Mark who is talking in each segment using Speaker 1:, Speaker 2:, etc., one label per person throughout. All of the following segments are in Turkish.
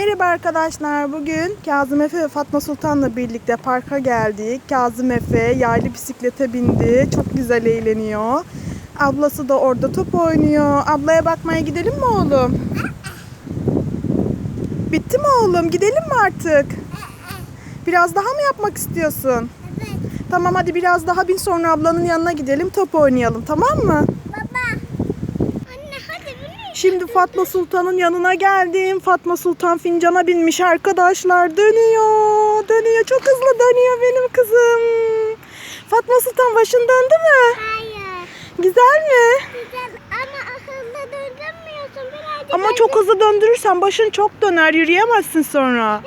Speaker 1: Merhaba arkadaşlar. Bugün Kazım Efe ve Fatma Sultan'la birlikte parka geldik. Kazım Efe yaylı bisiklete bindi. Çok güzel eğleniyor. Ablası da orada top oynuyor. Ablaya bakmaya gidelim mi oğlum? Bitti mi oğlum? Gidelim mi artık? Biraz daha mı yapmak istiyorsun?
Speaker 2: Evet.
Speaker 1: Tamam hadi biraz daha bin sonra ablanın yanına gidelim top oynayalım tamam mı? Şimdi Fatma Sultan'ın yanına geldim. Fatma Sultan fincana binmiş arkadaşlar. Dönüyor. Dönüyor. Çok hızlı dönüyor benim kızım. Fatma Sultan başın döndü mü?
Speaker 2: Hayır.
Speaker 1: Güzel mi?
Speaker 2: Güzel ama akıllı döndürmüyorsun. Birazcık
Speaker 1: Ama çok hızlı döndürürsen başın çok döner. Yürüyemezsin sonra.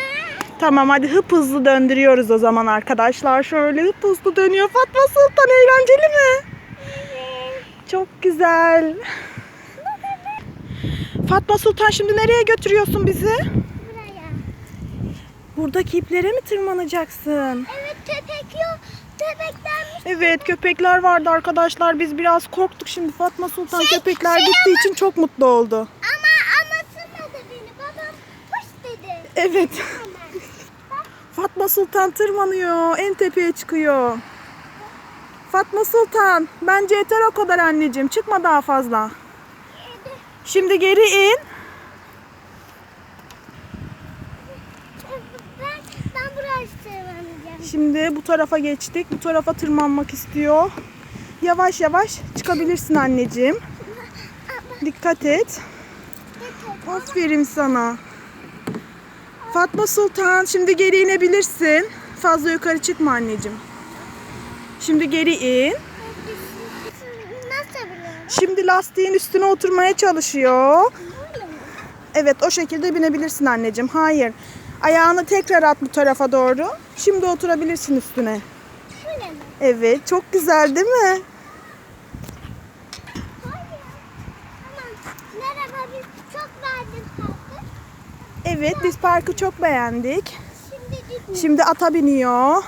Speaker 1: Tamam hadi hıp hızlı döndürüyoruz o zaman arkadaşlar. Şöyle hıp hızlı dönüyor. Fatma Sultan eğlenceli mi? Çok güzel. Fatma Sultan şimdi nereye götürüyorsun bizi?
Speaker 2: Buraya.
Speaker 1: Buradaki iplere mi tırmanacaksın?
Speaker 2: Evet köpek yok. Köpekler
Speaker 1: Evet köpekler vardı arkadaşlar. Biz biraz korktuk şimdi Fatma Sultan
Speaker 2: Şey,
Speaker 1: köpekler
Speaker 2: şey
Speaker 1: gittiği için çok mutlu oldu.
Speaker 2: Ama anlatamadı beni. Babam hoş dedi.
Speaker 1: Evet.
Speaker 2: Hemen.
Speaker 1: Fatma Sultan tırmanıyor. En tepeye çıkıyor. Fatma Sultan bence yeter o kadar anneciğim. Çıkma daha fazla. Şimdi geri in.
Speaker 2: Ben, ben buraya tırmanacağım.
Speaker 1: Şimdi bu tarafa geçtik. Bu tarafa tırmanmak istiyor. Yavaş yavaş çıkabilirsin anneciğim. Dikkat et. Aferin sana. Fatma Sultan şimdi geri inebilirsin. Fazla yukarı çıkma anneciğim. Şimdi geri in. Şimdi lastiğin üstüne oturmaya çalışıyor. Evet o şekilde binebilirsin anneciğim. Hayır. Ayağını tekrar at bu tarafa doğru. Şimdi oturabilirsin üstüne. Evet çok güzel değil mi? Evet biz parkı çok beğendik. Şimdi ata biniyor.